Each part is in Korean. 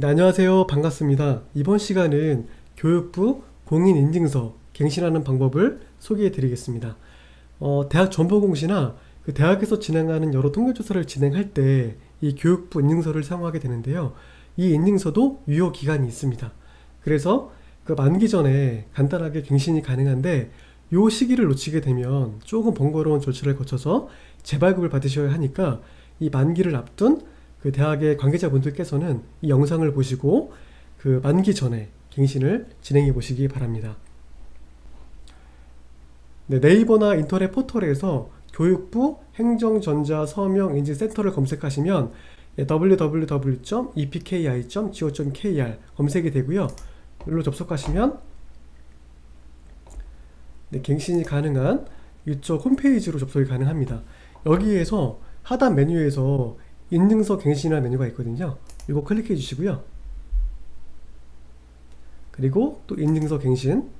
네, 안녕하세요. 반갑습니다. 이번 시간은 교육부 공인인증서 갱신하는 방법을 소개해 드리겠습니다. 어, 대학 정보공시나 그 대학에서 진행하는 여러 통계조사를 진행할 때 이 교육부 인증서를 사용하게 되는데요. 이 인증서도 유효 기간이 있습니다. 그래서 그 만기 전에 간단하게 갱신이 가능한데 요 시기를 놓치게 되면 조금 번거로운 절차를 거쳐서 재발급을 받으셔야 하니까 이 만기를 앞둔 그 대학의 관계자분들께서는 이 영상을 보시고 그 만기 전에 갱신을 진행해 보시기 바랍니다. 네, 네이버나 인터넷 포털에서 교육부 행정전자 서명 인증 센터를 검색하시면 예, www.epki.go.kr 검색이 되고요. 여기로 접속하시면 네, 갱신이 가능한 이쪽 홈페이지로 접속이 가능합니다. 여기에서 하단 메뉴에서 인증서 갱신이라는 메뉴가 있거든요. 이거 클릭해 주시고요. 그리고 또 인증서 갱신.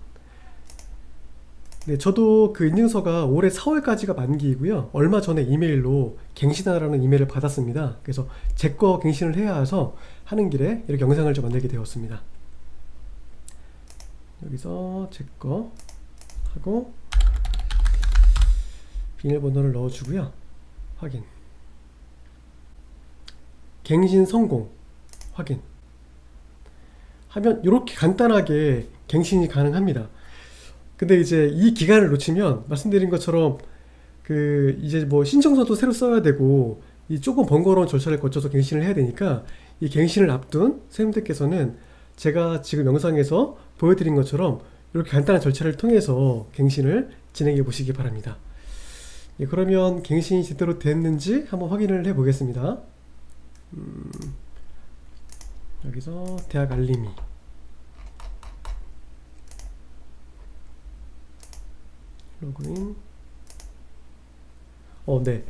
네, 저도 그 인증서가 올해 4월까지가 만기이고요. 얼마 전에 이메일로 갱신하라는 이메일을 받았습니다. 그래서 제 거 갱신을 해야 해서 하는 길에 이렇게 영상을 좀 만들게 되었습니다. 여기서 제 거 하고 비밀번호를 넣어주고요. 확인. 갱신 성공 확인 하면 이렇게 간단하게 갱신이 가능합니다. 근데 이제 이 기간을 놓치면 말씀드린 것처럼 그 이제 뭐 신청서도 새로 써야 되고 이 조금 번거로운 절차를 거쳐서 갱신을 해야 되니까 이 갱신을 앞둔 선생님들께서는 제가 지금 영상에서 보여드린 것처럼 이렇게 간단한 절차를 통해서 갱신을 진행해 보시기 바랍니다. 예, 그러면 갱신이 제대로 됐는지 한번 확인을 해 보겠습니다. 음, 여기서 대학 알림이 로그인 어, 네.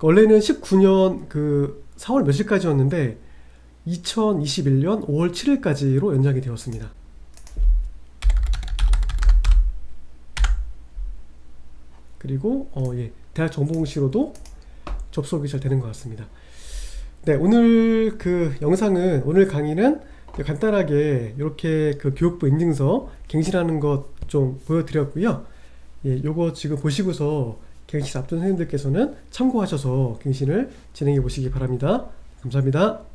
원래는 19년 그 4월 며칠까지였는데 2021년 5월 7일까지로 연장이 되었습니다. 그리고 어, 예. 대학 정보공시로도 접속이 잘 되는 것 같습니다. 네, 오늘 그 영상은 오늘 강의는 간단하게 이렇게 그 교육부 인증서 갱신하는 것 좀 보여드렸고요. 예, 요거 지금 보시고서 갱신 앞둔 선생님들께서는 참고하셔서 갱신을 진행해 보시기 바랍니다. 감사합니다.